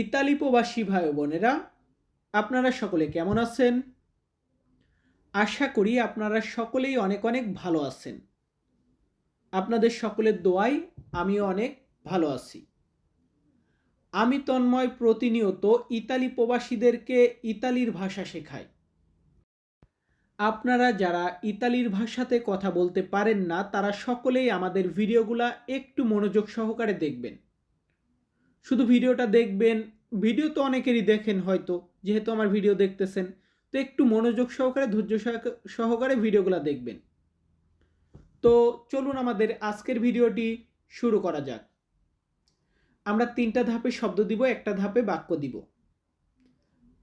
Italy প্রবাসী ভাই বোনেরা, আপনারা সকলে কেমন আছেন? আশা করি আপনারা সকলেই অনেক অনেক ভালো আছেন। আপনাদের সকলের দোয়াই আমিও অনেক ভালো আছি। আমি তন্ময় প্রতিনিয়ত ইতালি প্রবাসীদেরকে ইতালির ভাষা শেখাই। আপনারা যারা ইতালির ভাষাতে কথা বলতে পারেন না, তারা সকলেই আমাদের ভিডিওগুলা একটু মনোযোগ সহকারে দেখবেন। শুধু ভিডিওটা দেখবেন, ভিডিও তো অনেকেরই দেখেন হয়তো, যেহেতু আমার ভিডিও দেখতেছেন, তো একটু মনোযোগ সহকারে, ধৈর্য সহকা- সহকারে ভিডিওগুলো দেখবেন। তো চলুন আমাদের আজকের ভিডিওটি শুরু করা যাক। আমরা তিনটা ধাপে শব্দ দিব, একটা ধাপে বাক্য দিব।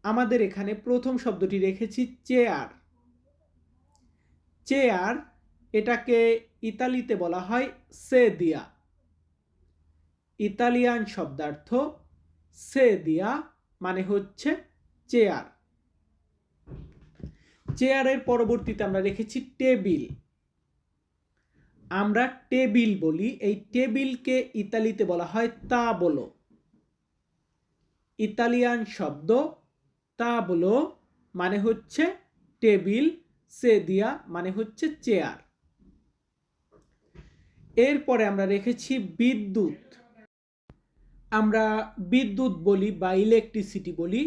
আমাদের এখানে প্রথম শব্দটি রেখেছি, চেয়ার। চেয়ার এটাকে ইতালিতে বলা হয় সে দিয়া ইতালিয়ান শব্দার্থ সে দিয়া মানে হচ্ছে চেয়ার চেয়ারের পরবর্তীতে আমরা রেখেছি টেবিল আমরা টেবিল বলি, এই টেবিলকে ইতালিতে বলা হয় তা বলো ইতালিয়ান শব্দ তা বলো মানে হচ্ছে টেবিল সে দিয়া মানে হচ্ছে চেয়ার এরপরে আমরা রেখেছি বিদ্যুৎ আমরা বিদ্যুৎ বলি বা ইলেকট্রিসিটি বলি,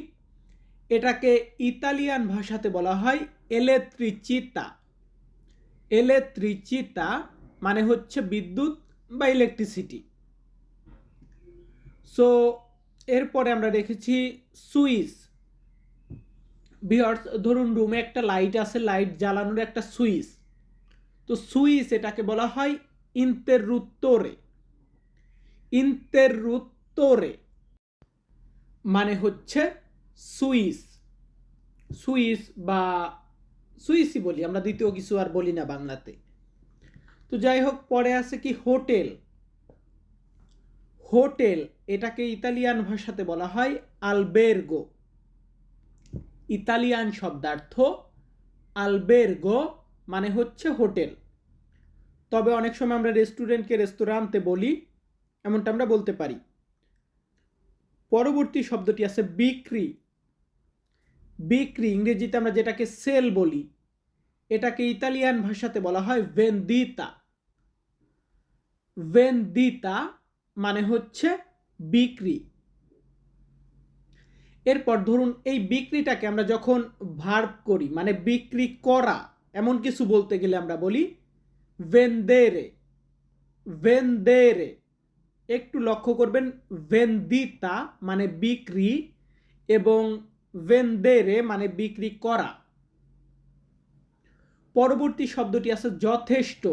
এটাকে ইতালিয়ান ভাষাতে বলা হয় এলেত্রিচিতা এলেত্রিচিতা মানে হচ্ছে বিদ্যুৎ বা ইলেকট্রিসিটি সো এরপরে আমরা রেখেছি সুইচ। বিহার ধরুন রুমে একটা লাইট আছে লাইট জ্বালানোর একটা সুইচ। তো সুইচ এটাকে বলা হয় ইন্তেরুত্তরে ইন্তেরুত্তরে মানে হচ্ছে সুইস। সুইস বা সুইসই বলি, আমরা দ্বিতীয় কিছু আর বলি না বাংলাতে। তো যাই হোক, পরে আছে কি হোটেল। হোটেল, এটাকে ইতালিয়ান ভাষাতে বলা হয় আলবেরগো ইতালিয়ান শব্দার্থ আলবেরগো মানে হচ্ছে হোটেল। তবে অনেক সময় আমরা রেস্টুরেন্টকে রেস্তোরাঁতে বলি, এমনটা আমরা বলতে পারি। পরবর্তী শব্দটি আছে বিক্রি। বিক্রি, ইংরেজিতে আমরা যেটাকে সেল বলি, এটাকে ইতালিয়ান ভাষাতে বলা হয় ভেন্দিতা ভেন্দিতা মানে হচ্ছে বিক্রি। এরপর ধরুন এই বিক্রিটাকে আমরা যখন ভার্ব করি মানে বিক্রি করা, এমন কিছু বলতে গেলে আমরা বলি ভেন্দেরে ভেন্দেরে একটু লক্ষ্য করবেন ভেন্দিতা মানে বিক্রি এবং ভেন্দেরে মানে বিক্রি করা। পরবর্তী শব্দটি আছে যথেষ্ট।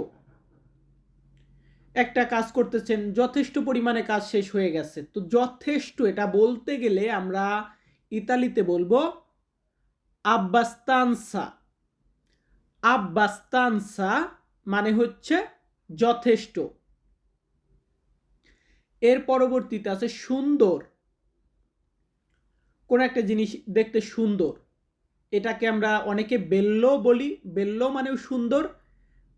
একটা কাজ করতেছেন, যথেষ্ট পরিমাণে কাজ শেষ হয়ে গেছে। তো যথেষ্ট, এটা বলতে গেলে আমরা ইতালিতে বলব আব্বাস্তানসা আব্বাস্তানসা মানে হচ্ছে যথেষ্ট। এর পরবর্তীতে আছে সুন্দর। কোন একটা জিনিস দেখতে সুন্দর। এটাকে আমরা অনেকে বেল্লো বলি। বেল্লো মানেও সুন্দর,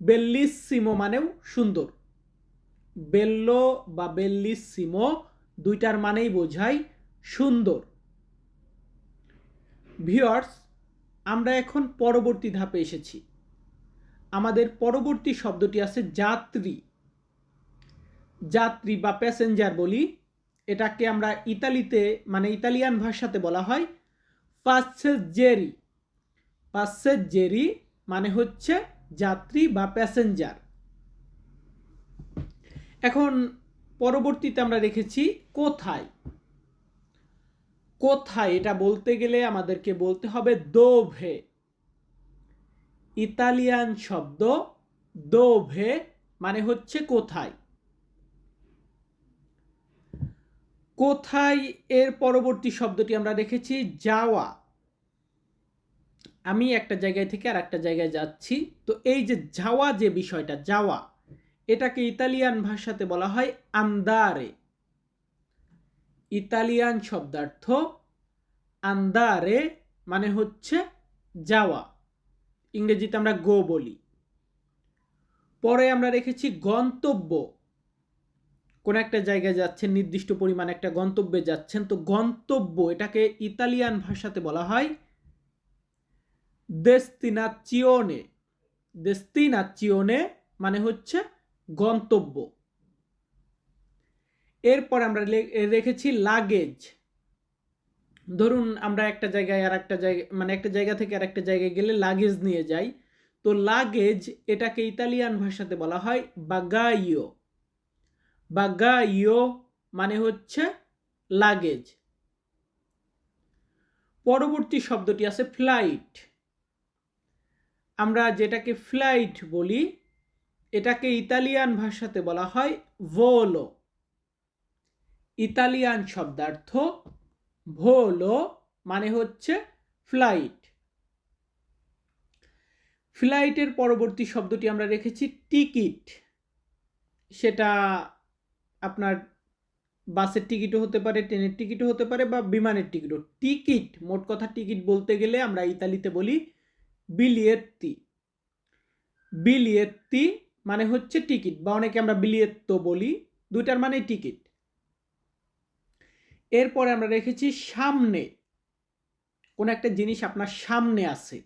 বেল্লিসিমো মানেও সুন্দর। বেল্লো বা বেল্লিসিমো দুইটার মানেই বোঝায় সুন্দর। ভিওর্স আমরা এখন পরবর্তী ধাপে এসেছি। আমাদের পরবর্তী শব্দটি আছে যাত্রী। যাত্রী বা প্যাসেঞ্জার বলি, এটাকে আমরা ইতালিতে মানে ইতালিয়ান ভাষাতে বলা হয় পাসেজেরি পাসেজেরি মানে হচ্ছে যাত্রী বা প্যাসেঞ্জার এখন পরবর্তীতে আমরা রেখেছি কোথায়। কোথায়, এটা বলতে গেলে আমাদেরকে বলতে হবে দোভে। ইতালিয়ান শব্দ দোভে মানে হচ্ছে কোথায়। কোথায় এর পরবর্তী শব্দটি আমরা রেখেছি যাওয়া। আমি একটা জায়গায় থেকে আর একটা জায়গায় যাচ্ছি। তো এই যে যাওয়া যে বিষয়টা, যাওয়া, এটাকে ইতালিয়ান ভাষাতে বলা হয় আন্দারে ইতালিয়ান শব্দার্থ আন্দারে মানে হচ্ছে যাওয়া। ইংরেজিতে আমরা গো বলি। পরে আমরা রেখেছি গন্তব্য। কোন একটা জায়গায় যাচ্ছেন, নির্দিষ্ট পরিমাণ একটা গন্তব্যে যাচ্ছেন, তো গন্তব্য এটাকে ইতালিয়ান ভাষাতে বলা হয় দেস্তিনাচিওনে দেস্তিনাচিওনে মানে হচ্ছে গন্তব্য। এরপর আমরা রেখেছি লাগেজ ধরুন আমরা একটা জায়গায় আর একটা জায়গা মানে একটা জায়গা থেকে আর একটা জায়গায় গেলে লাগেজ নিয়ে যাই, তো লাগেজ এটাকে ইতালিয়ান ভাষাতে বলা হয় বাগাইও। বাগাইও মানে হচ্ছে লাগেজ। পরবর্তী শব্দটি আছে ফ্লাইট। আমরা যেটাকে ফ্লাইট বলি, এটাকে ইতালিয়ান ভাষাতে বলা হয় ভোলো। ইতালিয়ান শব্দার্থ ভোলো মানে হচ্ছে ফ্লাইট। ফ্লাইটের পরবর্তী শব্দটি আমরা রেখেছি টিকিট। সেটা আপনার বাসের টিকিটও হতে পারে, ট্রেনের টিকিটও হতে পারে বা বিমানের টিকিটও। টিকিট, মোট কথা টিকিট বলতে গেলে আমরা ইতালিতে বলি বিলিয়েত্তি। বিলিয়েত্তি মানে হচ্ছে টিকিট বা অনেকে আমরা বিলিয়েত্তো বলি, দুইটার মানে টিকিট। এরপরে আমরা রেখেছি সামনে। কোন একটা জিনিস আপনার সামনে আছে।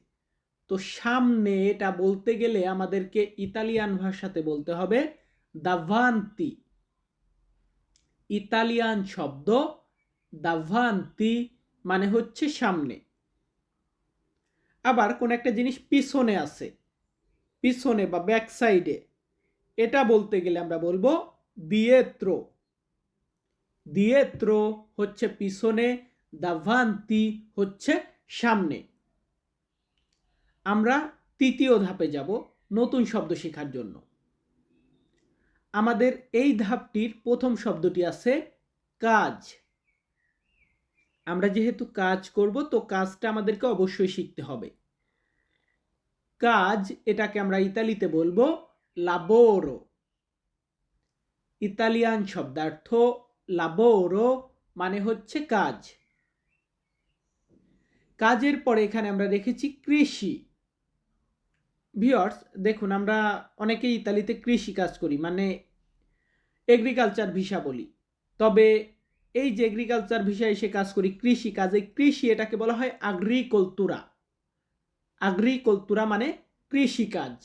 তো সামনে এটা বলতে গেলে আমাদেরকে ইতালিয়ান ভাষাতে বলতে হবে দাভান্তি। ইতালিয়ান শব্দ দাভান্তি মানে হচ্ছে সামনে। আবার কোন একটা জিনিস পিছনে আছে, পিছনে বা ব্যাক সাইডে এটা বলতে গেলে আমরা বলব দিয়েত্র। দিয়েত্র হচ্ছে পিছনে, দাভান্তি হচ্ছে সামনে। আমরা তৃতীয় ধাপে যাব নতুন শব্দ শেখার জন্য। আমাদের এই ধাপটির প্রথম শব্দটি আছে কাজ। আমরা যেহেতু কাজ করব, তো কাজটা আমাদেরকে অবশ্যই শিখতে হবে। কাজ, এটাকে আমরা ইতালিতে বলব লাবোরো ইতালিয়ান শব্দার্থ লাবোরো মানে হচ্ছে কাজ। কাজের পরে এখানে আমরা রেখেছি কৃষি। ভিওর্স দেখুন, আমরা অনেকেই ইতালিতে কৃষি কাজ করি মানে এগ্রিকালচার ভিসা বলি। তবে এই যে এগ্রিকালচার ভিসা এসে কাজ করি, কৃষি কাজে, কৃষি এটাকে বলা হয় আগ্রিকলতুরা আগ্রিকলতুরা মানে কৃষিকাজ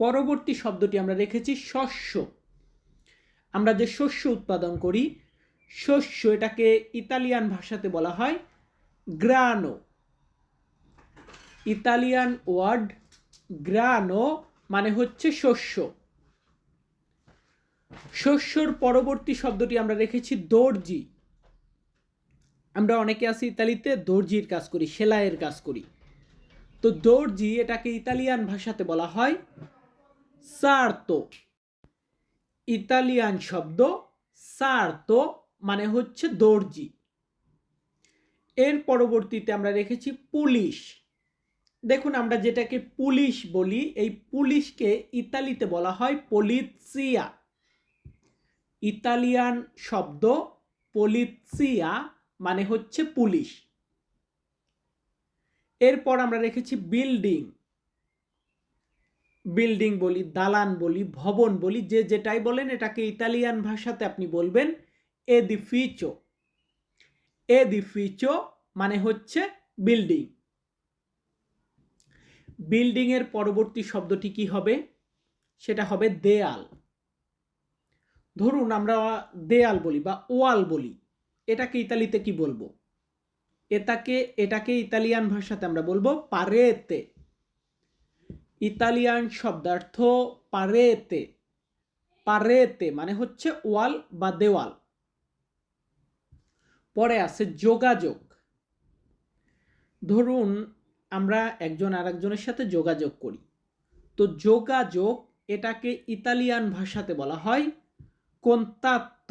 পরবর্তী শব্দটি আমরা রেখেছি শস্য। আমরা যে শস্য উৎপাদন করি, শস্য এটাকে ইতালিয়ান ভাষাতে বলা হয় গ্রানো। ইতালিয়ান ওয়ার্ড গ্রানো মানে হচ্ছে শস্য। শস্যর পরবর্তী শব্দটি আমরা রেখেছি দর্জি। আমরা অনেকে আছি ইতালিতে, দর্জির কাজ করি, সেলাইয়ের কাজ করি। তো দর্জি এটাকে ইতালিয়ান ভাষাতে বলা হয় সার্তো। ইতালিয়ান শব্দ সার্তো মানে হচ্ছে দর্জি। এর পরবর্তীতে আমরা রেখেছি পুলিশ। দেখুন, আমরা যেটাকে পুলিশ বলি, এই পুলিশকে ইতালিতে বলা হয় পলিৎসিয়া। ইতালিয়ান শব্দ পলিৎসিয়া মানে হচ্ছে পুলিশ। এরপর আমরা রেখেছি বিল্ডিং। বিল্ডিং বলি, দালান বলি, ভবন বলি, যে যেটাই বলেন, এটাকে ইতালিয়ান ভাষাতে আপনি বলবেন এ দি ফিচো এ দি ফিচো মানে হচ্ছে বিল্ডিং। বিল্ডিংয়ের পরবর্তী শব্দটি কি হবে? সেটা হবে দেয়াল। ধরুন আমরা দেয়াল বলি বা ওয়াল বলি। এটাকে ইতালিতে কি বলব? এটাকে এটাকে ইতালিয়ান ভাষাতে আমরা বলব পারেতে। ইতালিয়ান শব্দার্থ পারেতে। পারেতে মানে হচ্ছে ওয়াল বা দেওয়াল। পরে আছে যোগাযোগ। ধরুন আমরা একজন আরেকজনের সাথে যোগাযোগ করি। তো যোগাযোগ এটাকে ইতালিয়ান ভাষাতে বলা হয় কন্তাত্ত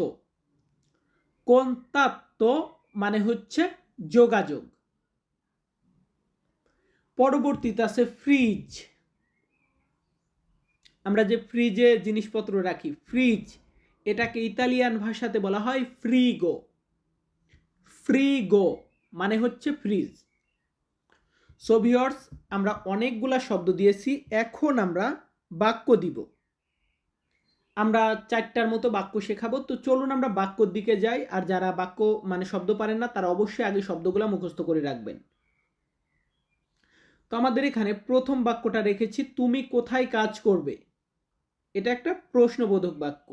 কন্তাত্ত মানে হচ্ছে যোগাযোগ। পরবর্তীতে আছে ফ্রিজ আমরা যে ফ্রিজে জিনিসপত্র রাখি ফ্রিজ এটাকে ইতালিয়ান ভাষাতে বলা হয় ফ্রিগো ফ্রিগো মানে হচ্ছে ফ্রিজ সোভিয়র্স আমরা অনেকগুলা শব্দ দিয়েছি, এখন আমরা বাক্য দিব। আমরা চারটার মতো বাক্য শেখাবো, তো চলুন আমরা বাক্যর দিকে যাই, আর যারা বাক্য মানে শব্দ পারেন না, তারা অবশ্যই আগে শব্দগুলো মুখস্থ করে রাখবেন। তো আমাদের এখানে প্রথম বাক্যটা রেখেছি, তুমি কোথায় কাজ করবে? এটা একটা প্রশ্নবোধক বাক্য।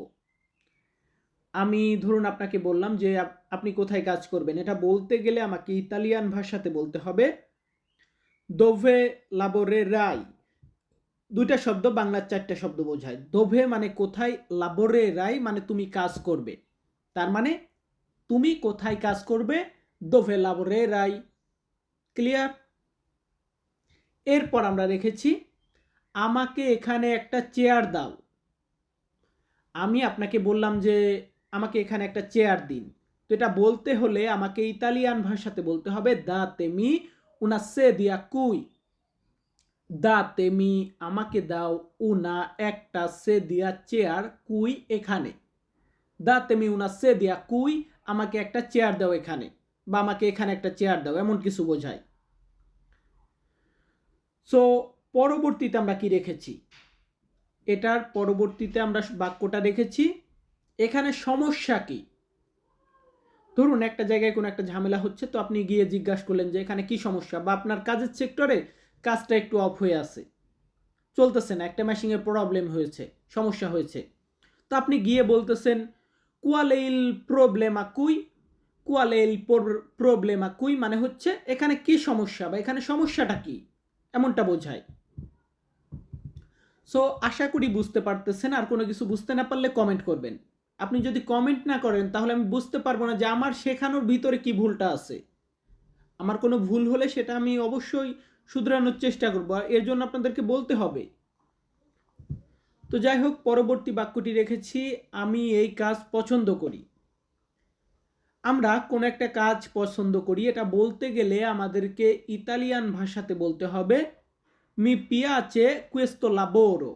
আমি ধরুন আপনাকে বললাম যে আপনি কোথায় কাজ করবেন? এটা বলতে গেলে আমাকে ইতালিয়ান ভাষাতে বলতে হবে। দোভে লাবোরে রাই। দুইটা শব্দ, বাংলার চারটা শব্দ বোঝায়। দোভে মানে কোথায়, লাবোরে রাই মানে তুমি কাজ করবে। তার মানে তুমি কোথায় কাজ করবে? দোভে লাবোরে রাই। ক্লিয়ার? এরপর আমরা রেখেছি, আমাকে এখানে একটা চেয়ার দাও। আমি আপনাকে বললাম যে, আমাকে এখানে একটা চেয়ার দিন। তো এটা বলতে হলে আমাকে ইতালিয়ান ভাষাতে বলতে হবে দা তেমি উনা সে দিয়া কুই দা তেমি আমাকে দাও উনা একটা সে দিয়া চেয়ার কুই এখানে দা তেমি উনা সে দিয়া কুই আমাকে একটা চেয়ার দাও এখানে বা আমাকে এখানে একটা চেয়ার দাও এমন কিছু বোঝায় সো পরবর্তীতে আমরা কি রেখেছি? এটার পরবর্তীতে আমরা বাক্যটা রেখেছি। এখানে সমস্যা কি? ধরুন একটা জায়গায় কোনো একটা ঝামেলা হচ্ছে, তো আপনি গিয়ে জিজ্ঞাসা করলেন যে এখানে কি সমস্যা বা আপনার কাজের সেক্টরে কাজটা একটু অফ হয়ে আছে। চলতেছে না, একটা মেশিনের প্রবলেম হয়েছে, সমস্যা হয়েছে। তো আপনি গিয়ে বলতেছেন, কুয়ালেইল প্রবলেমা কুই? কুয়ালেইল প্রবলেমা কুই? মানে হচ্ছে, এখানে কি সমস্যা বা এখানে সমস্যাটা কি? এমনটা বোঝায়। সো আশা করি বুঝতে পারতেছেন, আর কোনো কিছু বুঝতে না পারলে কমেন্ট করবেন। আপনি যদি কমেন্ট না করেন, তাহলে আমি বুঝতে পারব না যে আমার শেখানোর ভিতরে কি ভুলটা আছে। আমার কোনো ভুল হলে সেটা আমি অবশ্যই শুধরানোর চেষ্টা করব, আর এর জন্য আপনাদেরকে বলতে হবে। তো যাই হোক, পরবর্তী বাক্যটি রেখেছি, আমি এই কাজ পছন্দ করি। আমরা কোন একটা কাজ পছন্দ করি, এটা বলতে গেলে আমাদেরকে ইতালিয়ান ভাষাতে বলতে হবে মি পিয়াচে কুয়েস্তো লাবোরো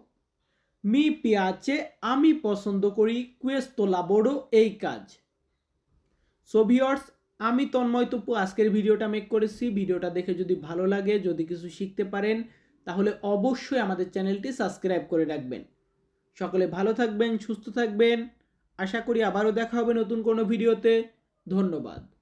মি পিয়াচে আমি পছন্দ করি কুয়েস্তো লাবোরো এই কাজ। সো ভিওর্স আমি তন্ময় তপু, আজকের ভিডিওটা মেক করেছি। ভিডিওটা দেখে যদি ভালো লাগে, যদি কিছু শিখতে পারেন, তাহলে অবশ্যই আমাদের চ্যানেলটি সাবস্ক্রাইব করে রাখবেন। সকলে ভালো থাকবেন, সুস্থ থাকবেন। আশা করি আবারও দেখা হবে নতুন কোনো ভিডিওতে। ধন্যবাদ।